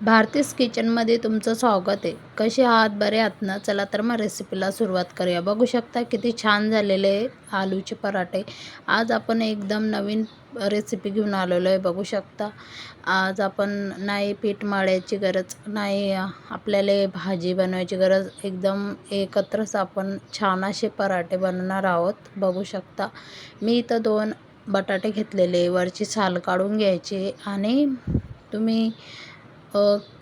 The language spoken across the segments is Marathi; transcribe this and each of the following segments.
भारतीस किचनमध्ये तुमचं स्वागत आहे. कसे आहात? बरे आहात ना? चला तर मग रेसिपीला सुरुवात करूया. बघू शकता किती छान झालेले आलूचे पराठे. आज आपण एकदम नवीन रेसिपी घेऊन आलेलो आहे. बघू शकता. आज आपण नाही पीठ मळायची गरज नाही आपल्याला भाजी बनवायची गरज. एकदम एकत्रच आपण छान असे पराठे बनवणार आहोत. बघू शकता. मी इथं दोन बटाटे घेतलेले. वरची साल काढून घ्यायची आणि तुम्ही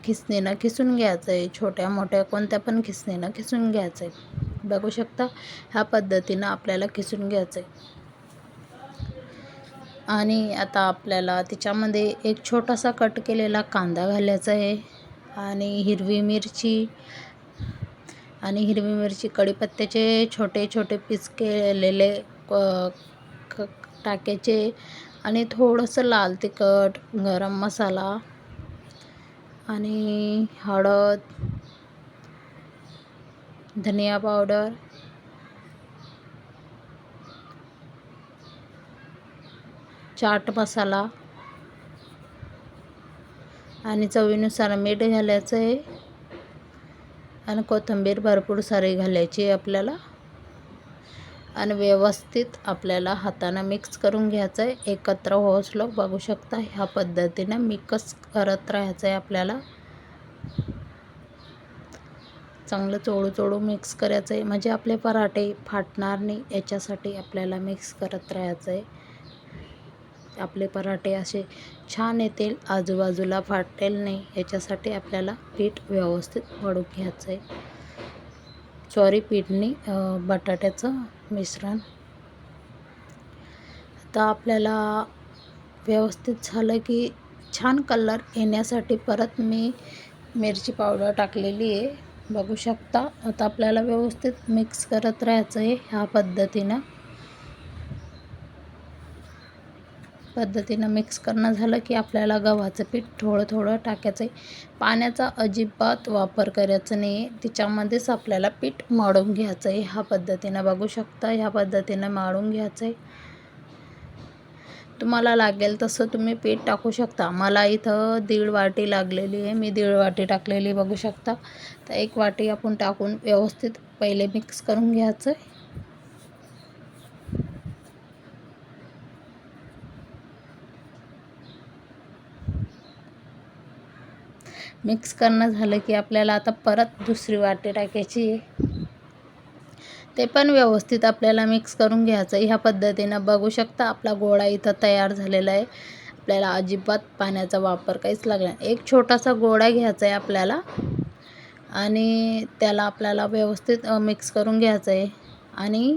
खिसणीनं खिसून घ्यायचं आहे छोट्या मोठ्या कोणत्या पण खिसणीनं खिसून घ्यायचं आहे बघू शकता ह्या पद्धतीनं आपल्याला खिसून घ्यायचं आहे आणि आता आपल्याला तिच्यामध्ये एक छोटासा कट केलेला कांदा घालायचा आहे. आणि हिरवी मिरची आणि हिरवी मिरची कढीपत्त्याचे छोटे छोटे पीस केलेले टाकायचे आणि थोडंसं लाल तिखट गरम मसाला आणि हळद धनिया पावडर चाट मसाला आणि चवीनुसार मीठ घालायचं आहे. आणि कोथिंबीर भरपूर सारी घालायची आपल्याला. आणि व्यवस्थित आपल्याला हातानं मिक्स करून घ्यायचं आहे एकत्र होसलो बघू शकता ह्या पद्धतीनं मिक्स करत राहायचं आहे आपल्याला. चांगलं चोळू चोळू मिक्स करायचं आहे म्हणजे आपले पराठे फाटणार नाही याच्यासाठी आपल्याला मिक्स करत राहायचं आहे आपले पराठे असे छान येतील आजूबाजूला फाटेल नाही याच्यासाठी आपल्याला पीठ व्यवस्थित वळून घ्यायचं आहे ज्वारी पिठणी बटाट्याचं मिश्रण. आता आपल्याला व्यवस्थित झालं की छान कलर येण्यासाठी परत मी मिरची पावडर टाकलेली आहे. बघू शकता आता आपल्याला व्यवस्थित मिक्स करत राहायचं आहे ह्या पद्धतीनं. पद्धतीनं मिक्स करणं झालं की आपल्याला गव्हाचं पीठ थोडं थोडं टाकायचं आहे पाण्याचा अजिबात वापर करायचा नाही आहे तिच्यामध्येच आपल्याला पीठ मळून घ्यायचं आहे ह्या पद्धतीनं बघू शकता ह्या पद्धतीनं मळून घ्यायचं आहे तुम्हाला लागेल तसं तुम्ही पीठ टाकू शकता. मला इथं दीड वाटी लागलेली आहे. मी दीड वाटी टाकलेली बघू शकता. तर एक वाटी आपण टाकून व्यवस्थित पहिले मिक्स करून घ्यायचं आहे मिक्स करणं झालं की आपल्याला आता परत दुसरी वाटी टाकायची आहे. ते पण व्यवस्थित आपल्याला मिक्स करून घ्यायचं. ह्या पद्धतीनं बघू शकता आपला गोळा इथं तयार झालेला आहे. आपल्याला अजिबात पाण्याचा वापर काहीच लागला एक छोटासा गोळा घ्यायचा आहे आपल्याला. आणि त्याला आपल्याला व्यवस्थित मिक्स करून घ्यायचं आहे. आणि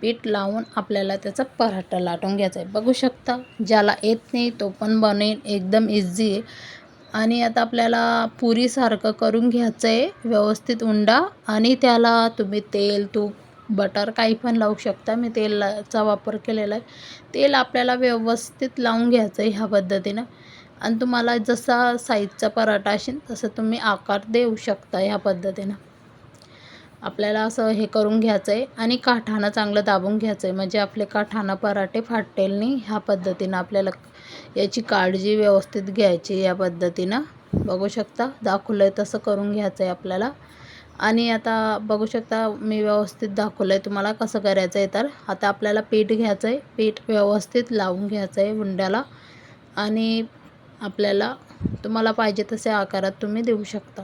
पीठ लावून आपल्याला त्याचा पराठा लाटून घ्यायचा आहे. बघू शकता ज्याला येत नाही तो पण बनेल. एकदम इझी आहे. आणि आता आपल्याला पुरीसारखं करून घ्यायचं आहे व्यवस्थित उंडा आणि त्याला तुम्ही तेल तूप बटर काही पण लावू शकता. मी तेलाचा वापर केलेला आहे तेल आपल्याला व्यवस्थित लावून घ्यायचं आहे ह्या पद्धतीनं. आणि तुम्हाला जसा साईजचा पराठा असेल तसं तुम्ही आकार देऊ शकता ह्या पद्धतीनं. आपल्याला असं हे करून घ्यायचं आहे आणि काठानं चांगलं दाबून घ्यायचं आहे म्हणजे आपले काठानं पराठे फाटेल नाही ह्या पद्धतीनं आपल्याला याची काळजी व्यवस्थित घ्यायची या पद्धतीनं. बघू शकता दाखवलं आहे तसं करून घ्यायचं आहे आपल्याला. आणि आता बघू शकता मी व्यवस्थित दाखवलं आहे तुम्हाला कसं करायचं आहे तर. आता आपल्याला पीठ घ्यायचं आहे पीठ व्यवस्थित लावून घ्यायचं आहे हुंड्याला. आणि आपल्याला तुम्हाला पाहिजे तसे आकारात तुम्ही देऊ शकता.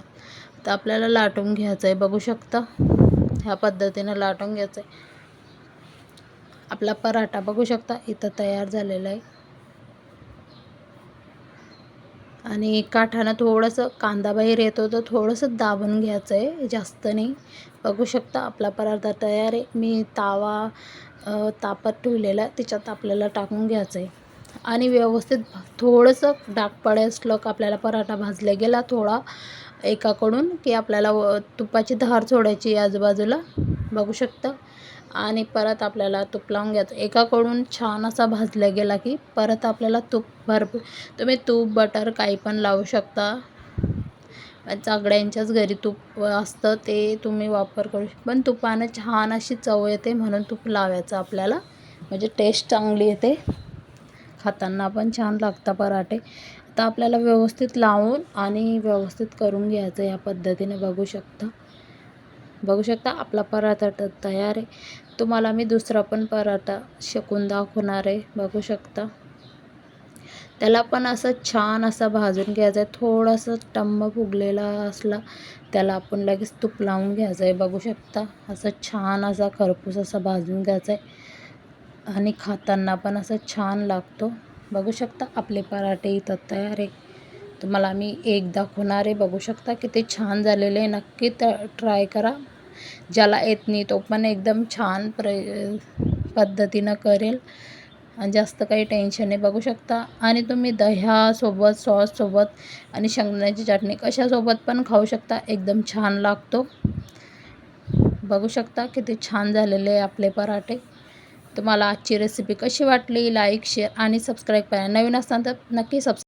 तर आपल्याला लाटून घ्यायचं आहे बघू शकता. ह्या पद्धतीनं लाटून घ्यायचं आहे आपला पराठा बघू शकता इथं तयार झालेला आहे. आणि काठानं थोडंसं कांदा बाहेर येतो तर थोडंसं दाबून घ्यायचं आहे जास्त नाही. बघू शकता आपला पराठा तयार आहे. मी तावा तापत ठेवलेला त्याच्यात आपल्याला टाकून घ्यायचं आहे आणि व्यवस्थित थोडंसं डाग पडायसलं का आपल्याला पराठा भाजला गेला थोडा एकाकडून की आपल्याला तुपाची धार सोडायची आजूबाजूला. बघू शकता. आणि परत आपल्याला तूप लावून घ्यायचं. एकाकडून छान असा भाजला गेला की परत आपल्याला तूप भरपूर तुम्ही तूप बटर काही पण लावू शकता. सगळ्यांच्याच घरी तूप असतं ते तुम्ही वापर करू शकता पण तुपानं छान अशी चव येते म्हणून तूप लावायचं आपल्याला. म्हणजे टेस्ट चांगली येते. खाताना पण छान लागतं पराठे. आता आपल्याला व्यवस्थित लावून आणि व्यवस्थित करून घ्यायचं या पद्धतीने बघू शकता. बघू शकता आपला पराठा तर तयार आहे. तुम्हाला मी दुसरा पण पराठा शकून दाखवणार आहे बघू शकता. त्याला पण असं छान असा भाजून घ्यायचा आहे थोडंसं टम्म फुगलेला असला त्याला आपण लगेच तूप लावून घ्यायचं आहे बघू शकता. असं छान असा खरपूस असा भाजून घ्यायचा आहे आणि खाताना पण असं छान लागतो. बघू शकता आपले पराठे इथं तयार आहे. तुम्हाला मी एक दाखवणार आहे बघू शकता किती छान झालेले आहे. नक्की ट्राय करा. ज्याला येत नाही तो पण एकदम छान प्र पद्धतीनं करेल. आणि जास्त काही टेन्शन नाही बघू शकता. आणि तुम्ही दह्यासोबत सॉससोबत आणि शेंगदाण्याची चटणी कशासोबत पण खाऊ शकता. एकदम छान लागतो. बघू शकता किती छान झालेले आपले पराठे. तुम्हाला आजची रेसिपी कशी वाटली? लाईक शेअर आणि सबस्क्राईब करा नवीन असताना तर नक्की सबस्क्राईब